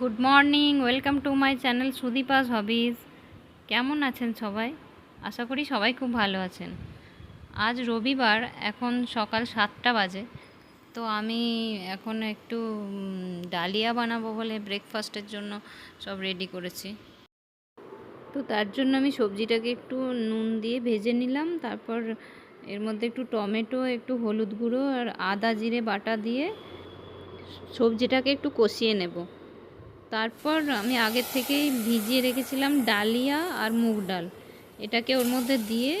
Good morning, welcome to my channel Sudipa's hobbies কেমন আছেন সবাই? আশা করি সবাই খুব ভালো আছেন। আজ রবিবার, এখন সকাল সাতটা বাজে। তো আমি এখন একটু ডালিয়া বানাবো বলে ব্রেকফাস্টের জন্য সব রেডি করেছি। তো তার জন্য আমি সবজিটাকে একটু নুন দিয়ে ভেজে নিলাম। তারপর এর মধ্যে একটু টমেটো, একটু হলুদ গুঁড়ো আর আদা, জিরে, বাটা দিয়ে সবজিটাকে একটু কষিয়ে নেব। তারপর আমি আগের থেকেই ভিজিয়ে রেখেছিলাম ডালিয়া আর মুগ ডাল। এটাকে ওর মধ্যে দিয়ে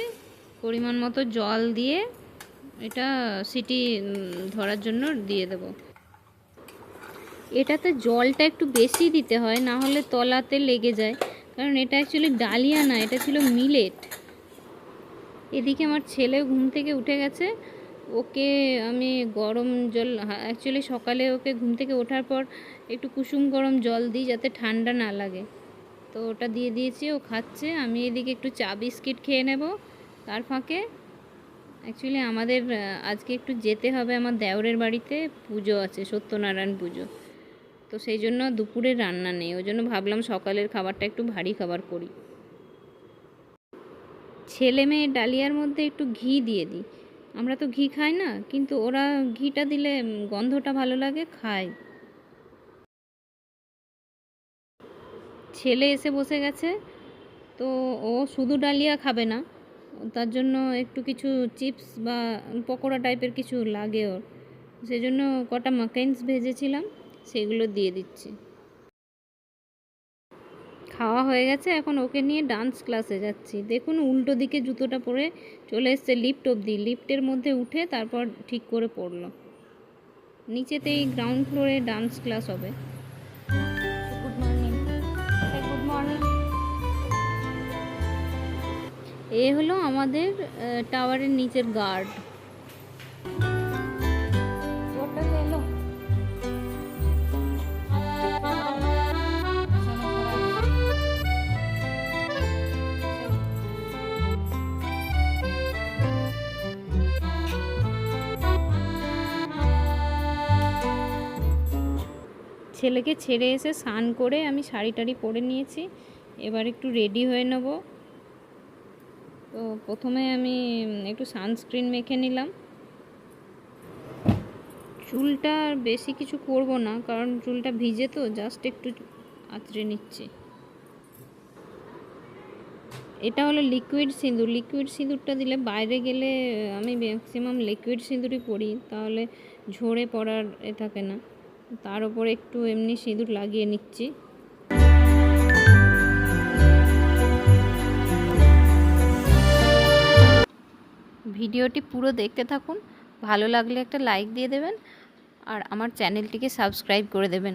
পরিমাণ মতো জল দিয়ে এটা সিটি ধরার জন্য দিয়ে দেব। এটাতে জলটা একটু বেশি দিতে হয়, না হলে তলাতে লেগে যায়। কারণ এটা অ্যাকচুয়ালি ডালিয়া না, এটা ছিল মিলেট এদিকে আমার ছেলে ঘুম থেকে উঠে গেছে। ওকে আমি গরম জল অ্যাকচুয়ালি সকালে ওকে ঘুম থেকে ওঠার পর একটু কুসুম গরম জল দিই যাতে ঠান্ডা না লাগে। তো ওটা দিয়ে দিয়েছি, ও খাচ্ছে, আমি এদিকে একটু চা বিস্কিট খেয়ে নেব তার ফাঁকে। অ্যাকচুয়ালি আমাদের আজকে একটু যেতে হবে আমার দেওরের বাড়িতে, পুজো আছে, সত্যনারায়ণ পুজো। তো সেই জন্য দুপুরে রান্না নেই, ওই জন্য ভাবলাম সকালের খাবারটা একটু ভারী খাবার করি। ছেলে মেয়ে ডালিয়ার মধ্যে একটু ঘি দিয়ে দিই। আমরা তো ঘি খাই না, কিন্তু ওরা ঘিটা দিলে গন্ধটা ভালো লাগে, খায়। ছেলে এসে বসে গেছে, তো ও শুধু ডালিয়া খাবে না, তার জন্য একটু কিছু চিপস বা পকোড়া টাইপের কিছু লাগে ওর। সেই জন্য কটা মাকাইন্স ভেজেছিলাম, সেগুলো দিয়ে দিচ্ছি। খাওয়া হয়ে গেছে এখন ওকে নিয়ে ডান্স ক্লাসে যাচ্ছি। দেখুন উল্টো দিকে জুতোটা পরে চলে এসছে লিফট অবধি। লিফটের মধ্যে উঠে তারপর ঠিক করে পড়ল। নিচেতেই গ্রাউন্ড ফ্লোরে ডান্স ক্লাস হবে। গুড মর্নিং গুড মর্নিং এ হলো আমাদের টাওয়ারের নিচের গার্ড ছেলেকে ছেড়ে এসে স্নান করে আমি শাড়ি টাড়ি পরে নিয়েছি। এবার একটু রেডি হয়ে নেব। তো প্রথমে আমি একটু সানস্ক্রিন মেখে নিলাম। চুলটা আর বেশি কিছু করব না, কারণ চুলটা ভিজে তো জাস্ট একটু আঁচড়ে নিচ্ছি। এটা হলো লিকুইড সিঁদুর। লিকুইড সিঁদুরটা দিলে বাইরে গেলে, আমি ম্যাক্সিমাম লিকুইড সিঁদুরই পরি, তাহলে ঝরে পড়ার এ থাকে না। তার উপরে একটু এমনি সিঁদুর লাগিয়ে নিচ্ছি। ভিডিওটি পুরো দেখতে থাকুন, ভালো লাগলে একটা লাইক দিয়ে দেবেন, আর আমার চ্যানেলটিকে সাবস্ক্রাইব করে দেবেন।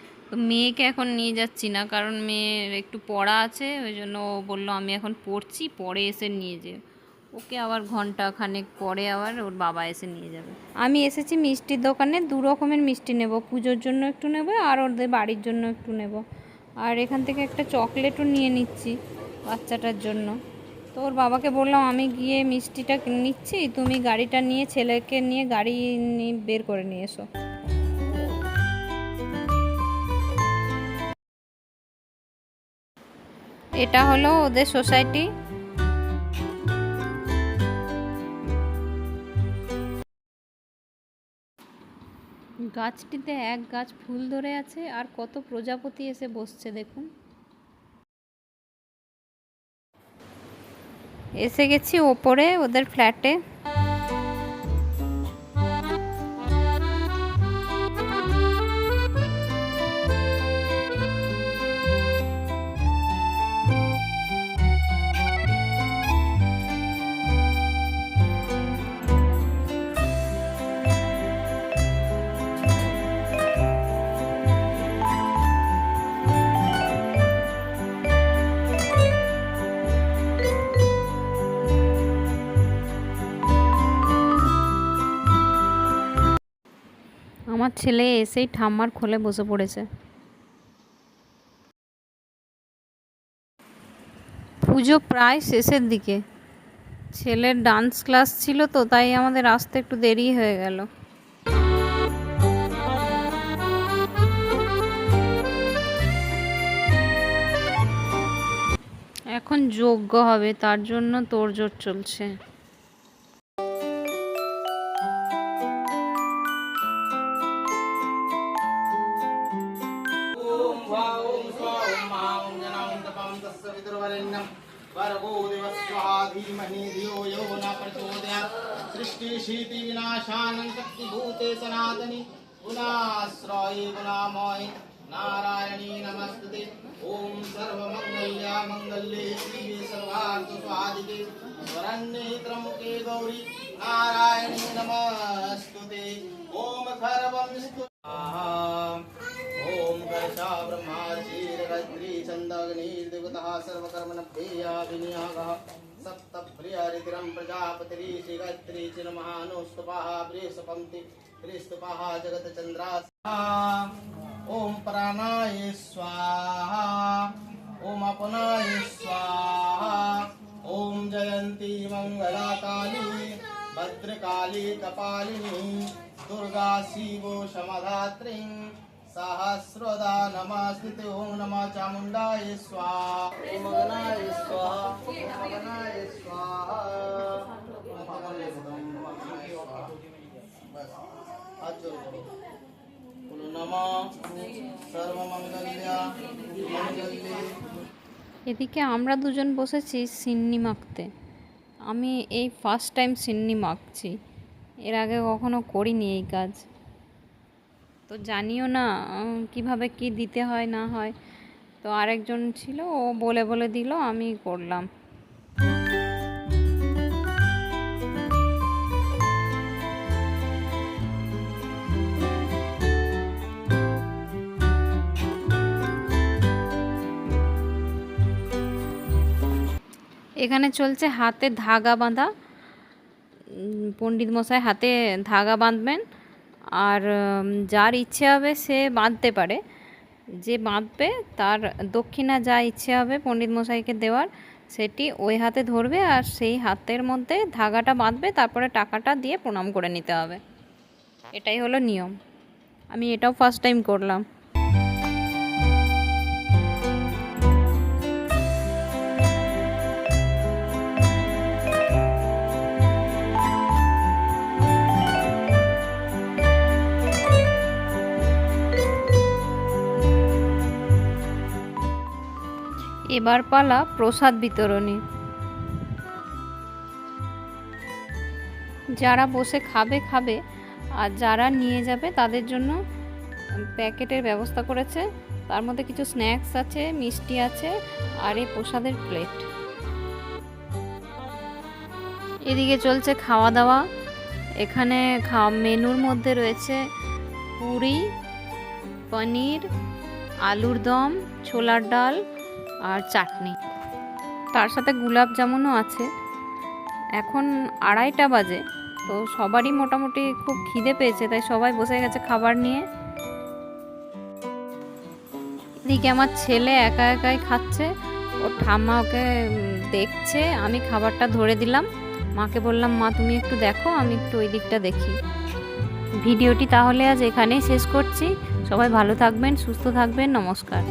তো মেয়েকে এখন নিয়ে যাচ্ছি না, কারণ মেয়ের একটু পড়া আছে, ওই জন্য ও বলল আমি এখন পড়ছি, পরে এসে নিয়ে যে ওকে আবার ঘণ্টা খানেক পরে আবার ওর বাবা এসে নিয়ে যাবে। আমি এসেছি মিষ্টির দোকানে, দু রকমের মিষ্টি নেব, পুজোর জন্য একটু নেব আর ওদের বাড়ির জন্য একটু নেব। আর এখান থেকে একটা চকলেটও নিয়ে নিচ্ছি বাচ্চাটার জন্য। তো ওর বাবাকে বললাম, আমি গিয়ে মিষ্টিটা নিচ্ছি, তুমি গাড়িটা নিয়ে ছেলেকে নিয়ে গাড়ি বের করে নিয়ে এসো। এটা হলো ওদের সোসাইটি। গাছটিতে এক গাছ ফুল ধরে আছে আর কত প্রজাপতি এসে বসছে দেখুন। এসে গেছি ওপরে ওদের ফ্ল্যাটে। আমার ছেলে এসেই ঠাম্মার খোলে বসে পড়েছে। পুজো প্রায় শেষের দিকে। ছেলের ডান্স ক্লাস ছিল তো, তাই আমাদের আসতে একটু দেরি হয়ে গেল। এখন যোগ্য হবে, তার জন্য তোড়জোড় চলছে। पितृवरेण्यं भर्गो देवस्वहा धीमहि धियो नारायणी नमस्ते ॐ सर्वमङ्गल्या मङ्गल्ये शिवे सर्वार्थस्वादिके वरण्ये त्र्यम्बके गौरी नारायणी नमस्तुते ॐ खरवं क्षीरगत्री छन्दग्निर्देवतः सर्वकर्मणभ्येया विनियोगः सप्तप्रियरितिरं चिरमहानुस्तुपाः प्रियसपन्ति प्रियस्तुपाः जगतचन्द्रा ॐ प्राणाय स्वाहा ॐ अपनाय स्वाहा ॐ जयन्ती मङ्गलाकाली, भद्रकाली, कपालिनी, दुर्गा शिवो शमधात्रीं। सहस्रदा नमस्ते ॐ नमः चामुण्डाय स्वाहा ॐ मगनाय स्वाहा ॐ मगनाय स्वाहा ॐ भगवते स्वाहा बस हाथ जोड़ करो बोलो नमः सर्वमङ्गल्या मङ्गल्ये এদিকে আমরা দুজন বসেছি সিন্নি মাখতে আমি এই ফার্স্ট টাইম সিন্নি মাখছি এর আগে কখনো করিনি এই কাজ তো জানিও না কীভাবে কি দিতে হয়, না হয়। তো আরেকজন ছিল, ও বলে বলে দিল, আমি করলাম। এখানে চলছে হাতে ধাগা বাঁধা। পণ্ডিত মশাই হাতে ধাগা বাঁধবেন। আর যার ইচ্ছে হবে সে বাঁধতে পারে। যে বাঁধবে, তার দক্ষিণা যা ইচ্ছে হবে পণ্ডিত মশাইকে দেওয়ার, সেটি ওই হাতে ধরবে আর সেই হাতের মধ্যে ধাগাটা বাঁধবে, তারপরে টাকাটা দিয়ে প্রণাম করে নিতে হবে। এটাই হলো নিয়ম। আমি এটাও ফার্স্ট টাইম করলাম। এবার পালা প্রসাদ বিতরণী। যারা বসে খাবে খাবে, আর যারা নিয়ে যাবে তাদের জন্য প্যাকেটের ব্যবস্থা করেছে। তার মধ্যে কিছু স্ন্যাক্স আছে, মিষ্টি আছে, আর এই প্রসাদের প্লেট। এদিকে চলছে খাওয়া দাওয়া এখানে খাওয়া মেনুর মধ্যে রয়েছে পুরি, পনির, আলুর দম, ছোলার ডাল আর চাটনি। তার সাথে গুলাব জামুনও আছে। এখন আড়াইটা বাজে, তো সবারই মোটামুটি খুব খিদে পেয়েছে, তাই সবাই বসে গেছে খাবার নিয়ে। এদিকে আমার ছেলে একা একাই খাচ্ছে ওর ঠাম্মা ওকে দেখছে, আমি খাবারটা ধরে দিলাম। মাকে বললাম, মা, তুমি একটু দেখো, আমি একটু ওই দিকটা দেখি। ভিডিওটি তাহলে আজ এখানেই শেষ করছি। সবাই ভালো থাকবেন, সুস্থ থাকবেন, নমস্কার।